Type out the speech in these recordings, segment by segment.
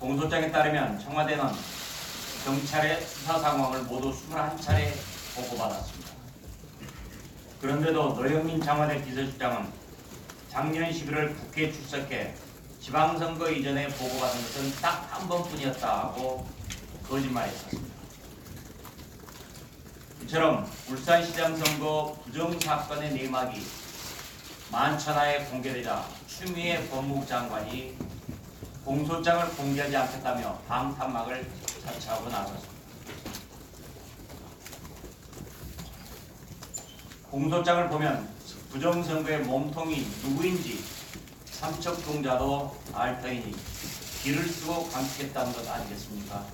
공소장에 따르면 청와대는 경찰의 수사 상황을 모두 21차례 보고받았습니다. 그런데도 노영민 청와대 비서실장은 작년 11월 국회에 출석해 지방선거 이전에 보고받은 것은 딱 한 번뿐이었다고 거짓말했었습니다. 이처럼 울산시장 선거 부정 사건의 내막이 만천하에 공개되자 추미애 법무부 장관이 공소장을 공개하지 않겠다며 방탄막을 자처하고 나섰습니다. 공소장을 보면 부정선거의 몸통이 누구인지 삼척 동자도 알 터이니 길을 쓰고 감축했다는 것 아니겠습니까?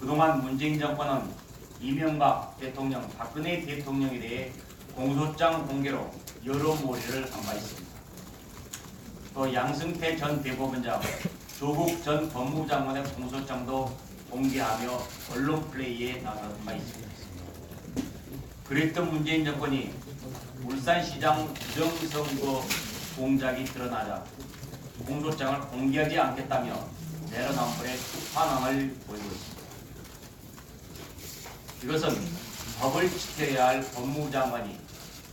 그동안 문재인 정권은 이명박 대통령, 박근혜 대통령에 대해 공소장 공개로 여러 몰이를 한 바 있습니다. 또 양승태 전 대법원장, 조국 전 법무부 장관의 공소장도 공개하며 언론 플레이에 나선 바 있습니다. 그랬던 문재인 정권이 울산시장 부정선거 공작이 드러나자 공소장을 공개하지 않겠다며 내로남불의 끝판왕을 보이고 있습니다. 이것은 법을 지켜야 할 법무부 장관이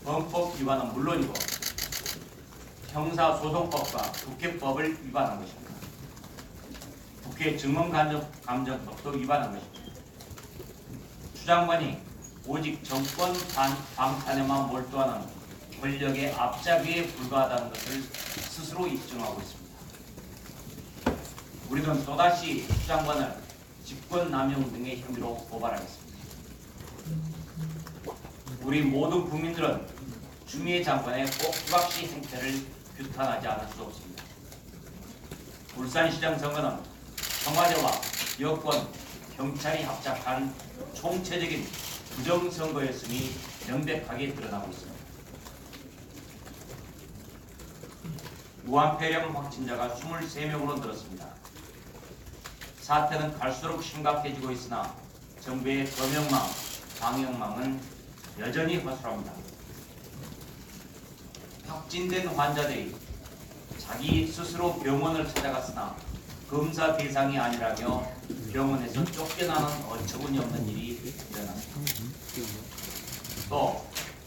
헌법 위반은 물론이고 형사소송법과 국회법을 위반한 것입니다. 국회 증언감정법도 위반한 것입니다. 추 장관이 오직 정권 반- 방탄에만 몰두하는 권력의 앞잡이에 불과하다는 것을 스스로 입증하고 있습니다. 우리는 또다시 추 장관을 직권남용 등의 혐의로 고발하겠습니다. 우리 모든 국민들은 추미애 장관의 꼭두각시 행태를 규탄하지 않을 수 없습니다. 울산시장 선거는 청와대와 여권, 경찰이 합작한 총체적인 부정선거였음이 명백하게 드러나고 있습니다. 무한폐렴 확진자가 23명으로 늘었습니다. 사태는 갈수록 심각해지고 있으나 정부의 검역망, 방역망은 여전히 허술합니다. 확진된 환자들이 자기 스스로 병원을 찾아갔으나 검사 대상이 아니라며 병원에서 쫓겨나는 어처구니 없는 일이 일어났습니다. 또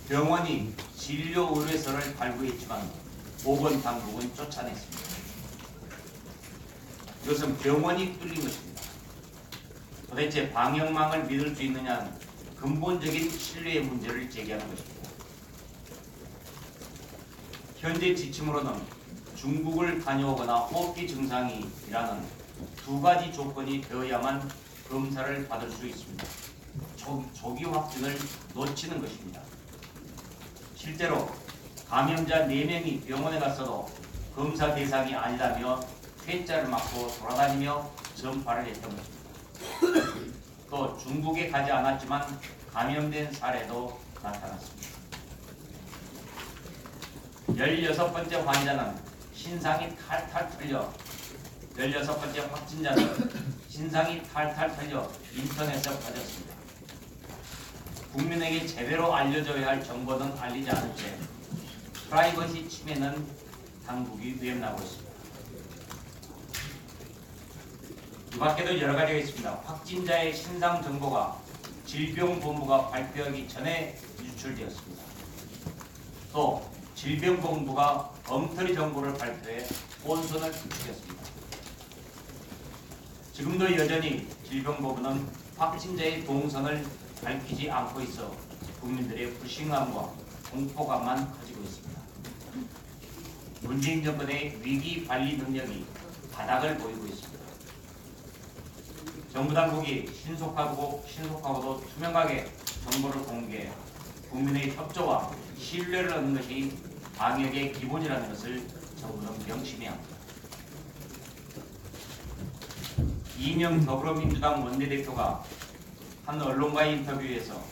병원이 진료 의뢰서를 발부했지만 보건 당국은 쫓아냈습니다. 이것은 병원이 뚫린 것입니다. 도대체 방역망을 믿을 수 있느냐는 근본적인 신뢰의 문제를 제기하는 것입니다. 현재 지침으로는 중국을 다녀오거나 호흡기 증상이라는 두 가지 조건이 되어야만 검사를 받을 수 있습니다. 조, 조기 확진을 놓치는 것입니다. 실제로 감염자 4명이 병원에 갔어도 검사 대상이 아니라며 퇴짜를 맞고 돌아다니며 전파를 했던 것입니다. 또 중국에 가지 않았지만 감염된 사례도 나타났습니다. 16번째 환자는 신상이 탈탈 털려 16번째 확진자는 신상이 탈탈 털려 인터넷에 퍼졌습니다. 국민에게 제대로 알려줘야 할 정보는 알리지 않은 채 프라이버시 침해는 당국이 위험하고 있습니다. 이 밖에도 여러 가지가 있습니다. 확진자의 신상 정보가 질병본부가 발표하기 전에 유출되었습니다. 또 질병본부가 엉터리 정보를 발표해 혼선을 부추겼습니다. 지금도 여전히 질병본부는 확진자의 동선을 밝히지 않고 있어 국민들의 불신감과 공포감만 커지고 있습니다. 문재인 정권의 위기 관리 능력이 바닥을 보이고 있습니다. 정부 당국이 신속하고 신속하고도 투명하게 정보를 공개해 국민의 협조와 신뢰를 얻는 것이 방역의 기본이라는 것을 정부는 명심해야 합니다. 이명 더불어민주당 원내대표가 한 언론과의 인터뷰에서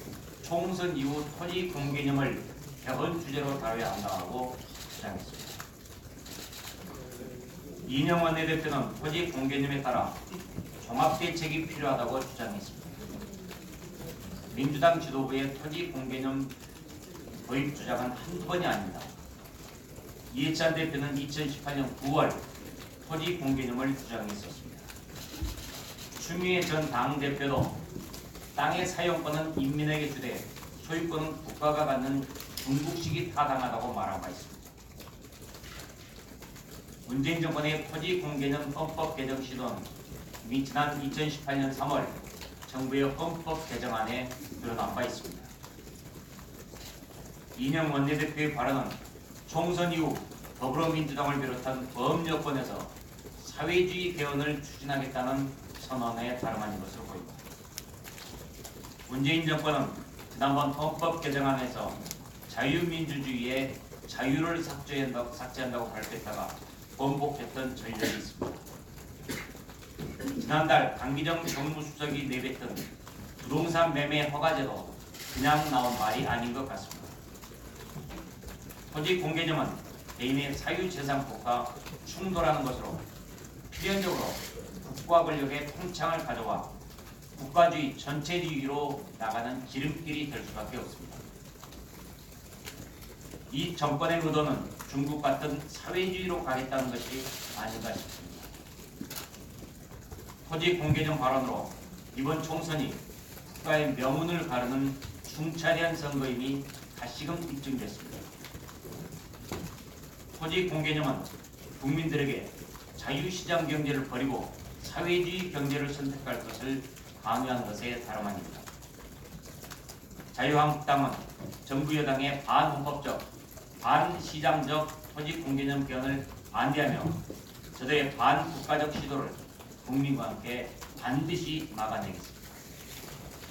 총선 이후 토지 공개념을 개헌 주제로 다뤄야 한다고 주장했습니다. 이명 원내대표는 토지 공개념에 따라 종합대책이 필요하다고 주장했습니다. 민주당 지도부의 토지 공개념 도입 주장은 한두 번이 아닙니다. 이해찬 대표는 2018년 9월 토지 공개념을 주장했었습니다. 추미애 전 당대표도 땅의 사용권은 인민에게 주되 소유권은 국가가 갖는 중국식이 타당하다고 바 있습니다. 문재인 정권의 토지 공개념 헌법 개정 시도는 이미 지난 2018년 3월 정부의 헌법 개정안에 드러난 바 있습니다. 이념 원내대표의 발언은 총선 이후 더불어민주당을 비롯한 범여권에서 사회주의 개헌을 추진하겠다는 선언에 다름 아닌 것으로 보입니다. 문재인 정권은 지난번 헌법 개정안에서 자유민주주의의 자유를 삭제한다고, 삭제한다고 발표했다가 번복했던 전력이 있습니다. 지난달 강기정 정무수석이 내뱉은 부동산 매매 허가제도 그냥 나온 말이 아닌 것 같습니다. 토지 공개념은 개인의 사유재산권과 충돌하는 것으로 필연적으로 국가 권력의 통창을 가져와 국가주의 전체주의로 나가는 지름길이 될 수밖에 없습니다. 이 정권의 의도는 중국 같은 사회주의로 가겠다는 것이 아닌가 싶습니다. 토지 공개념 발언으로 이번 총선이 국가의 명운을 가르는 중차대한 선거임이 다시금 입증됐습니다. 토지 공개념은 국민들에게 자유시장 경제를 버리고 사회주의 경제를 선택할 것을 강요한 것에 다름 아닙니다. 자유한국당은 정부 여당의 반헌법적, 반시장적 토지 공개념 개헌을 반대하며 저들의 반국가적 시도를 국민과 함께 반드시 막아내겠습니다.